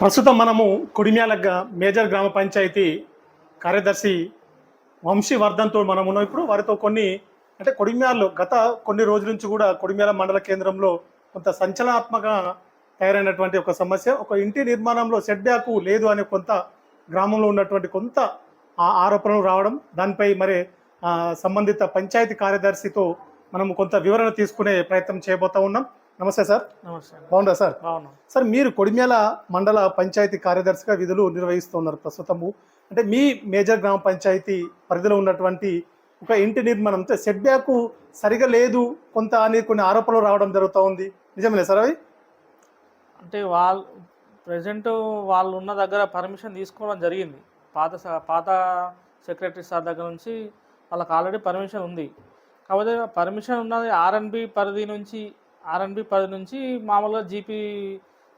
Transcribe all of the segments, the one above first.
ప్రస్తుతం మనము కొడిమ్యాల గ- మేజర్ గ్రామ పంచాయతీ కార్యదర్శి వంశీవర్ధన్తో మనం ఉన్నాం. ఇప్పుడు వారితో కొన్ని అంటే కొడిమ్యాల్లో గత కొన్ని రోజుల నుంచి కూడా కొడిమ్యాల మండల కేంద్రంలో కొంత సంచలనాత్మక తయారైనటువంటి ఒక సమస్య. ఒక ఇంటి నిర్మాణంలో సెట్ బ్యాక్ లేదు అనే కొంత గ్రామంలో ఉన్నటువంటి కొంత ఆరోపణలు రావడం దానిపై మరి సంబంధిత పంచాయతీ కార్యదర్శితో మనం కొంత వివరణ తీసుకునే ప్రయత్నం చేయబోతా ఉన్నాం. నమస్తే సార్. నమస్తే బాగుందా సార్? బాగున్నాం. సార్ మీరు కొడిమేల మండల పంచాయతీ కార్యదర్శిగా విధులు నిర్వహిస్తున్నారు ప్రస్తుతము. అంటే మీ మేజర్ గ్రామ పంచాయతీ పరిధిలో ఉన్నటువంటి ఒక ఇంటి నిర్మాణం అంటే సెట్ బ్యాక్ సరిగా లేదు కొంత అని కొన్ని ఆరోపణలు రావడం జరుగుతూ ఉంది. నిజమే సార్ అవి? అంటే వాళ్ళు ప్రజెంట్ వాళ్ళు ఉన్న దగ్గర పర్మిషన్ తీసుకోవడం జరిగింది. పాత పాత సెక్రటరీ సార్ దగ్గర నుంచి వాళ్ళకి ఆల్రెడీ పర్మిషన్ ఉంది. కాకపోతే పర్మిషన్ ఉన్నది ఆర్ఎన్బి పరిధి నుంచి ఆర్ఎన్బి పరిధి నుంచి మామూలుగా G P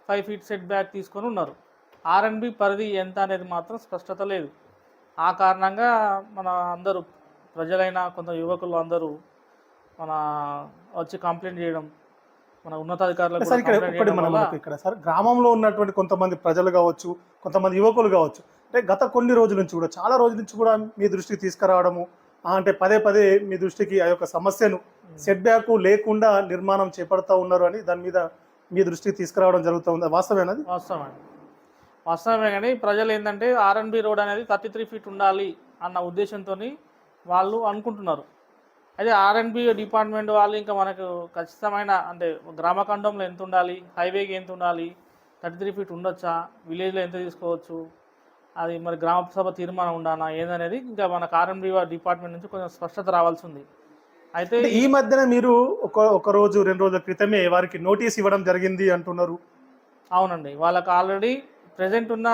five feet set back తీసుకొని ఉన్నారు. ఆర్ఎన్బి పరిధి ఎంత అనేది మాత్రం స్పష్టత లేదు. ఆ కారణంగా మన అందరూ ప్రజలైన కొంత యువకులు అందరూ మన వచ్చి కంప్లైంట్ చేయడం మన ఉన్నతాధికారులకు సార్ ఇక్కడ మనం ఇక్కడ. సార్ గ్రామంలో ఉన్నటువంటి కొంతమంది ప్రజలు కావచ్చు కొంతమంది యువకులు కావచ్చు అంటే గత కొన్ని రోజుల నుంచి కూడా చాలా రోజుల నుంచి కూడా మీ దృష్టికి తీసుకురావడము అంటే పదే పదే మీ దృష్టికి ఆ యొక్క సమస్యను సెట్ బ్యాక్ లేకుండా నిర్మాణం చేపడతా ఉన్నారు అని దాని మీద మీ దృష్టికి తీసుకురావడం జరుగుతూ ఉంది వాస్తవేనది వాస్తవమే. వాస్తవమే కానీ ప్రజలు ఏంటంటే ఆర్ఎన్బి రోడ్ అనేది థర్టీ త్రీ ఫీట్ ఉండాలి అన్న ఉద్దేశంతో వాళ్ళు అనుకుంటున్నారు. అయితే ఆర్ఎన్బి డిపార్ట్మెంట్ వాళ్ళు ఇంకా మనకు ఖచ్చితమైన అంటే గ్రామఖండంలో ఎంత ఉండాలి హైవేకి ఎంత ఉండాలి థర్టీ త్రీ ఫీట్ ఉండొచ్చా విలేజ్లో ఎంత తీసుకోవచ్చు అది మరి గ్రామ సభ తీర్మానం ఉండాలా ఏందనేది ఇంకా మనకు ఆర్ఎన్బి డిపార్ట్మెంట్ నుంచి కొంచెం స్పష్టత రావాల్సి ఉంది అయితే ఈ మధ్యన మీరు ఒక ఒక రోజు రెండు రోజుల క్రితమే వారికి నోటీస్ ఇవ్వడం జరిగింది అంటున్నారు. అవునండి. వాళ్ళకి ఆల్రెడీ ప్రజెంట్ ఉన్న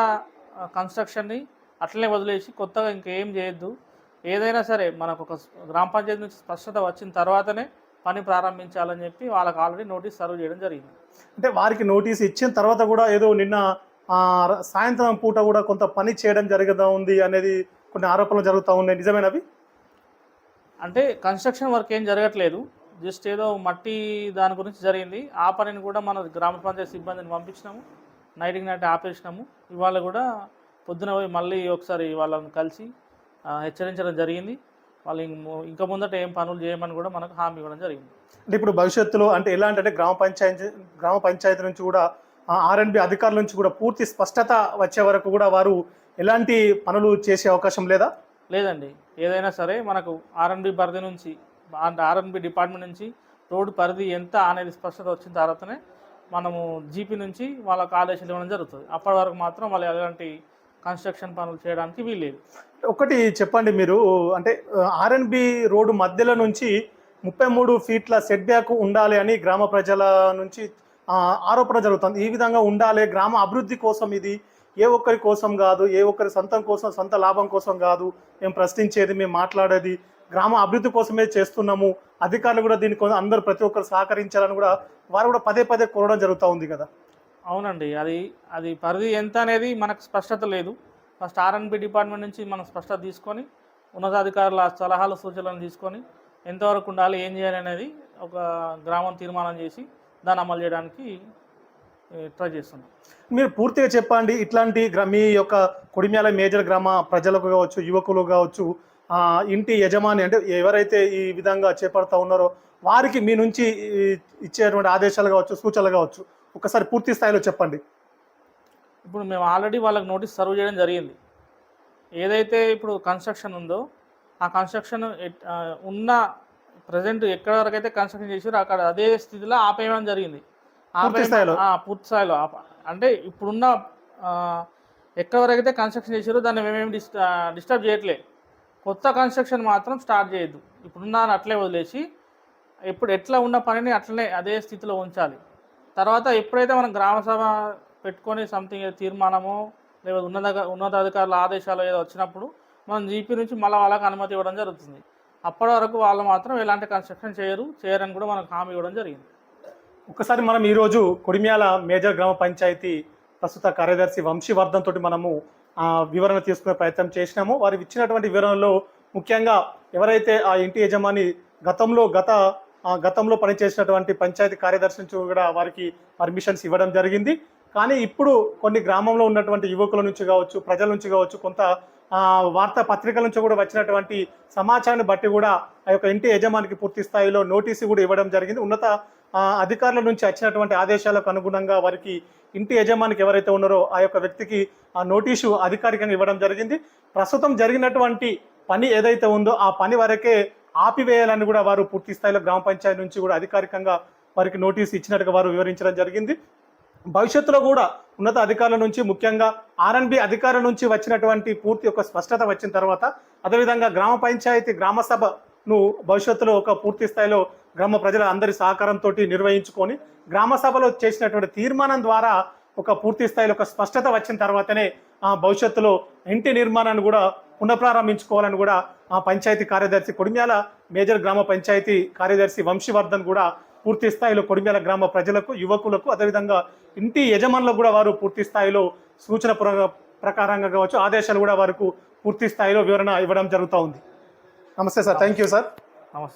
కన్స్ట్రక్షన్ని అట్లనే వదిలేసి కొత్తగా ఇంకేం చేయొద్దు. ఏదైనా సరే మనకు ఒక గ్రామ పంచాయతీ నుంచి స్పష్టత వచ్చిన తర్వాతనే పని ప్రారంభించాలని చెప్పి వాళ్ళకి ఆల్రెడీ నోటీస్ సర్వ్ చేయడం జరిగింది. అంటే వారికి నోటీస్ ఇచ్చిన తర్వాత కూడా ఏదో నిన్న సాయంత్రం పూట కూడా కొంత పని చేయడం జరుగుతూ ఉంది అనేది కొన్ని ఆరోపణలు జరుగుతూ ఉన్నాయి. నిజమేనవి అంటే కన్స్ట్రక్షన్ వర్క్ ఏం జరగట్లేదు. జస్ట్ ఏదో మట్టి దాని గురించి జరిగింది. ఆ పనిని కూడా మన గ్రామ పంచాయతీ సిబ్బందిని పంపించినాము. నైట్కి నైట్ ఆపేసినాము. ఇవాళ కూడా పొద్దున పోయి మళ్ళీ ఒకసారి వాళ్ళని కలిసి హెచ్చరించడం జరిగింది. వాళ్ళు ఇంక ముందట ఏం పనులు చేయమని కూడా మనకు హామీ ఇవ్వడం జరిగింది. అంటే ఇప్పుడు భవిష్యత్తులో అంటే ఎలాంటి అంటే గ్రామ పంచాయతీ గ్రామ పంచాయతీ నుంచి కూడా ఆర్ఎన్బి అధికారుల నుంచి కూడా పూర్తి స్పష్టత వచ్చే వరకు కూడా వారు ఎలాంటి పనులు చేసే అవకాశం లేదా? లేదండి. ఏదైనా సరే మనకు ఆర్ఎన్బి పరిధి నుంచి ఆర్ఎన్బి డిపార్ట్మెంట్ నుంచి రోడ్డు పరిధి ఎంత అనేది స్పష్టత వచ్చిన తర్వాతనే మనము జీపీ నుంచి వాళ్ళకి ఆదేశాలు ఇవ్వడం జరుగుతుంది. అప్పటి వరకు మాత్రం వాళ్ళు ఎలాంటి కన్స్ట్రక్షన్ పనులు చేయడానికి వీల్లేదు. ఒకటి చెప్పండి మీరు అంటే ఆర్ఎన్బి రోడ్డు మధ్యలో నుంచి ముప్పై మూడు ఫీట్ల సెట్ బ్యాక్ ఉండాలి అని గ్రామ ప్రజల నుంచి ఆరోపణ జరుగుతుంది. ఈ విధంగా ఉండాలి. గ్రామ అభివృద్ధి కోసం ఇది ఏ ఒక్కరి కోసం కాదు ఏ ఒక్కరి సొంతం కోసం సొంత లాభం కోసం కాదు. మేము ప్రశ్నించేది మేము మాట్లాడేది గ్రామ అభివృద్ధి కోసమే చేస్తున్నాము. అధికారులు కూడా దీని కోసం అందరూ ప్రతి ఒక్కరు సహకరించాలని కూడా వారు కూడా పదే పదే కోరడం జరుగుతూ ఉంది కదా. అవునండి. అది అది పరిధి ఎంత అనేది మనకు స్పష్టత లేదు. ఫస్ట్ ఆర్ఎన్బి డిపార్ట్మెంట్ నుంచి మనం స్పష్టత తీసుకొని ఉన్నతాధికారుల సలహాలు సూచనలు తీసుకొని ఎంతవరకు ఉండాలి ఏం చేయాలి అనేది ఒక గ్రామం తీర్మానం చేసి దాన్ని అమలు చేయడానికి ట్రై చేస్తున్నాం. మీరు పూర్తిగా చెప్పండి ఇట్లాంటి మీ యొక్క కొడిమ్యాల మేజర్ గ్రామ ప్రజలకు కావచ్చు యువకులు కావచ్చు ఇంటి యజమాని అంటే ఎవరైతే ఈ విధంగా చేపడతా ఉన్నారో వారికి మీ నుంచి ఇచ్చేటువంటి ఆదేశాలు కావచ్చు సూచనలు కావచ్చు ఒకసారి పూర్తి స్థాయిలో చెప్పండి. ఇప్పుడు మేము ఆల్రెడీ వాళ్ళకి నోటీస్ సర్వ్ చేయడం జరిగింది. ఏదైతే ఇప్పుడు కన్స్ట్రక్షన్ ఉందో ఆ కన్స్ట్రక్షన్ ఉన్న ప్రజెంట్ ఎక్కడ వరకు అయితే కన్స్ట్రక్షన్ చేసారో అక్కడ అదే స్థితిలో ఆపేయడం జరిగింది. స్థాయిలో? పూర్తి స్థాయిలో ఆప- అంటే ఇప్పుడున్న ఎక్కడ వరకు అయితే కన్స్ట్రక్షన్ చేసారో దాన్ని మేమేమి డిస్ డిస్టర్బ్ చేయట్లే. కొత్త కన్స్ట్రక్షన్ మాత్రం స్టార్ట్ చేయొద్దు. ఇప్పుడున్న అట్లే వదిలేసి ఇప్పుడు ఎట్లా ఉన్న పనిని అట్లనే అదే స్థితిలో ఉంచాలి. తర్వాత ఎప్పుడైతే మనం గ్రామ సభ పెట్టుకొని సంథింగ్ తీర్మానమో లేదా ఉన్నత ఉన్నతాధికారుల ఆదేశాలు ఏదో వచ్చినప్పుడు మనం జీపీ నుంచి మళ్ళీ వాళ్ళకి అనుమతి ఇవ్వడం జరుగుతుంది. అప్పటి వరకు వాళ్ళు మాత్రం ఎలాంటి కన్స్ట్రక్షన్ చేయరు చేయరని కూడా మనకు హామీ ఇవ్వడం జరిగింది. ఒకసారి మనం ఈరోజు కొడిమ్యాల మేజర్ గ్రామ పంచాయతీ ప్రస్తుత కార్యదర్శి వంశీవర్ధన్ తోటి మనము వివరణ తీసుకునే ప్రయత్నం చేసినాము. వారు ఇచ్చినటువంటి వివరణలో ముఖ్యంగా ఎవరైతే ఆ ఇంటి యజమాని గతంలో గత గతంలో పనిచేసినటువంటి పంచాయతీ కార్యదర్శి నుంచి కూడా వారికి పర్మిషన్స్ ఇవ్వడం జరిగింది. కానీ ఇప్పుడు కొన్ని గ్రామంలో ఉన్నటువంటి యువకుల నుంచి కావచ్చు ప్రజల నుంచి కావచ్చు కొంత ఆ, వార్తా పత్రికల నుంచి కూడా వచ్చినటువంటి సమాచారాన్ని బట్టి కూడా ఆ యొక్క ఇంటి యజమానికి పూర్తి స్థాయిలో నోటీసు కూడా ఇవ్వడం జరిగింది. ఉన్నత అధికారుల నుంచి వచ్చినటువంటి ఆదేశాలకు అనుగుణంగా వారికి ఇంటి యజమానికి ఎవరైతే ఉన్నారో ఆ యొక్క వ్యక్తికి ఆ నోటీసు అధికారికంగా ఇవ్వడం జరిగింది. ప్రస్తుతం జరిగినటువంటి పని ఏదైతే ఉందో ఆ పని వరకే ఆపివేయాలని కూడా వారు పూర్తి స్థాయిలో గ్రామ పంచాయతీ నుంచి కూడా అధికారికంగా వారికి నోటీసు ఇచ్చినట్టుగా వారు వివరించడం జరిగింది. భవిష్యత్తులో కూడా ఉన్నత అధికారుల నుంచి ముఖ్యంగా ఆర్ఎన్బి అధికారుల నుంచి వచ్చినటువంటి పూర్తి ఒక స్పష్టత వచ్చిన తర్వాత అదేవిధంగా గ్రామ పంచాయతీ గ్రామ సభను భవిష్యత్తులో ఒక పూర్తి స్థాయిలో గ్రామ ప్రజల అందరి సహకారంతో నిర్వహించుకొని గ్రామ సభలో చేసినటువంటి తీర్మానం ద్వారా ఒక పూర్తి స్థాయిలో ఒక స్పష్టత వచ్చిన తర్వాతనే ఆ భవిష్యత్తులో ఇంటి నిర్మాణాన్ని కూడా పునఃప్రారంభించుకోవాలని కూడా ఆ పంచాయతీ కార్యదర్శి కొడిమ్యాల మేజర్ గ్రామ పంచాయతీ కార్యదర్శి వంశీవర్ధన్ కూడా పూర్తి స్థాయిలో కొడిమేల గ్రామ ప్రజలకు యువకులకు అదేవిధంగా ఇంటి యజమానులకు కూడా వారు పూర్తి స్థాయిలో సూచన ప్ర- ప్రకారంగా కావచ్చు ఆదేశాలు కూడా వారికి పూర్తి స్థాయిలో వివరణ ఇవ్వడం జరుగుతూ ఉంది. నమస్తే సార్. Thank you sir. నమస్తే.